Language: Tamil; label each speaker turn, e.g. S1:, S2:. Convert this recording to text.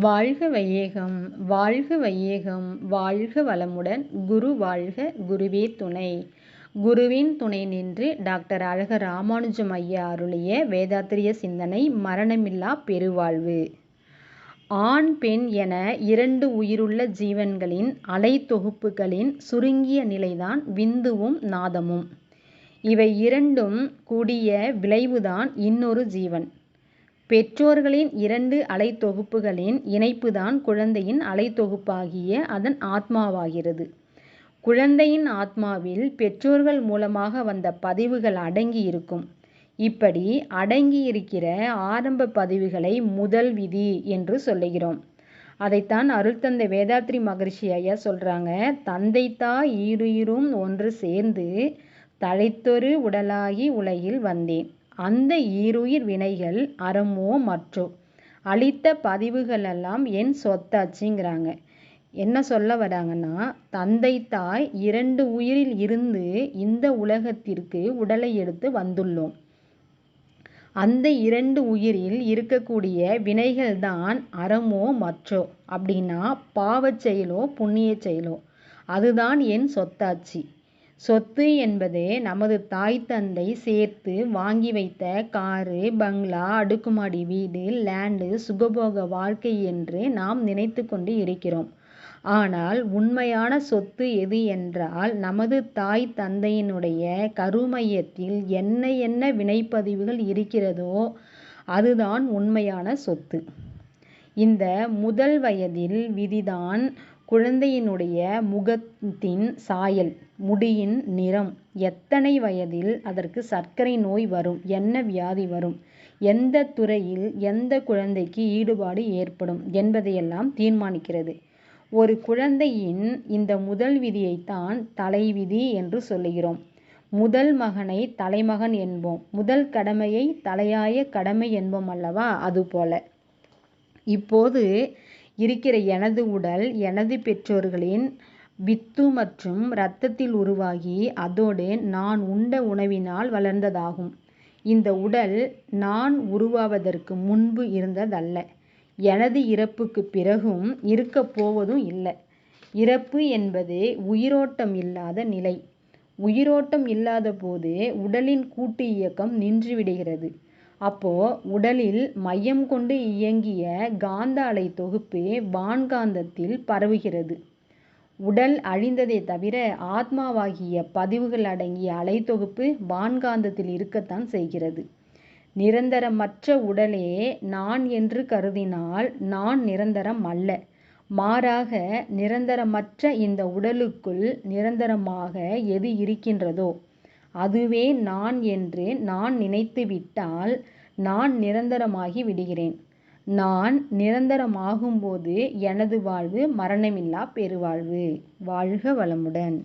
S1: வாழ்க வையேகம் வாழ்க வையேகம் வாழ்க வளமுடன் குரு வாழ்க குருவே துணை. குருவின் துணை நின்று டாக்டர் அழக ராமானுஜம் ஐயா அருளிய வேதாத்திரிய சிந்தனை மரணமில்லா பெருவாழ்வு. ஆண் பெண் என இரண்டு உயிருள்ள ஜீவன்களின் அலை தொகுப்புகளின் சுருங்கிய நிலைதான் விந்துவும் நாதமும். இவை இரண்டும் கூடிய விளைவுதான் இன்னொரு ஜீவன். பெற்றோர்களின் இரண்டு அலைத்தொகுப்புகளின் இணைப்புதான் குழந்தையின் அலைத்தொகுப்பாகிய அதன் ஆத்மாவாகிறது. குழந்தையின் ஆத்மாவில் பெற்றோர்கள் மூலமாக வந்த பதிவுகள் அடங்கி இருக்கும் இப்படி அடங்கியிருக்கிற ஆரம்ப பதிவுகளை முதல் விதி என்று சொல்லுகிறோம். அதைத்தான் அருள்தந்தை வேதாத்ரி மகரிஷி ஐயா சொல்றாங்க. தந்தை தாய் ஈருயிரும் ஒன்று சேர்ந்து தழைத்தொரு உடலாகி உலகில் வந்தேன். அந்த ஈருயிர் வினைகள் அறமோ மற்றோ? அளித்த பதிவுகளெல்லாம் என் சொத்தாச்சுங்கிறாங்க. என்ன சொல்ல வராங்கன்னா தந்தை தாய் இரண்டு உயிரில் இருந்து இந்த உலகத்திற்கு உடலை எடுத்து வந்துள்ளோம். அந்த இரண்டு உயிரில் இருக்கக்கூடிய வினைகள் தான் அறமோ மற்றோ? அப்படின்னா பாவச் செயலோ புண்ணிய செயலோ. அதுதான் என் சொத்தாட்சி சொத்து என்பது நமது தாய் தந்தை சேர்த்து வாங்கி வைத்த காரு பங்களா அடுக்குமாடி வீடு லேண்டு சுகபோக வாழ்க்கை என்று நாம் நினைத்து கொண்டு இருக்கிறோம். ஆனால் உண்மையான சொத்து எது என்றால் நமது தாய் தந்தையினுடைய கருமையத்தில் என்ன என்ன வினைப்பதிவுகள் இருக்கிறதோ அதுதான் உண்மையான சொத்து. இந்த முதல் வயதில் விதிதான் குழந்தையினுடைய முகத்தின் சாயல் முடியின் நிறம். எத்தனை வயதில் அதற்கு சர்க்கரை நோய் வரும்? என்ன வியாதி வரும்? எந்த துறையில் எந்த குழந்தைக்கு ஈடுபாடு ஏற்படும் என்பதையெல்லாம் தீர்மானிக்கிறது. ஒரு குழந்தையின் இந்த முதல் விதியைத்தான் தலைவிதி என்று சொல்லுகிறோம். முதல் மகனை தலைமகன் என்போம். முதல் கடமையை தலையாய கடமை என்போம் அல்லவா? அதுபோல. இப்போது இருக்கிற எனது உடல் எனது பெற்றோர்களின் வித்து மற்றும் இரத்தத்தில் உருவாகி அதோடு நான் உண்ட உணவினால் வளர்ந்ததாகும். இந்த உடல் நான் உருவாவதற்கு முன்பு இருந்ததல்ல. எனது இறப்புக்கு பிறகும் இருக்கப் போவதும் இல்லை. இறப்பு என்பது உயிரோட்டம் இல்லாத நிலை. உயிரோட்டம் இல்லாத போது உடலின் கூட்டு இயக்கம் நின்றுவிடுகிறது அப்போ உடலில் மையம் கொண்டு இயங்கிய காந்த அலை தொகுப்பே வான்காந்தத்தில் பரவுகிறது. உடல் அழிந்ததே தவிர ஆத்மாவாகிய பதிவுகள் அடங்கிய அலை தொகுப்பு வான்காந்தத்தில் இருக்கத்தான் செய்கிறது. நிரந்தரமற்ற உடலே நான் என்று கருதினால் நான் நிரந்தரம் அல்ல. மாறாக நிரந்தரமற்ற இந்த உடலுக்குள் நிரந்தரமாக எது இருக்கின்றதோ அதுவே நான் என்று நான் நினைத்துவிட்டால் நான் நிரந்தரமாகி விடுகிறேன். நான் நிரந்தரமாகும்போது எனது வாழ்வு மரணமில்லா பெருவாழ்வு. வாழ்க வளமுடன்.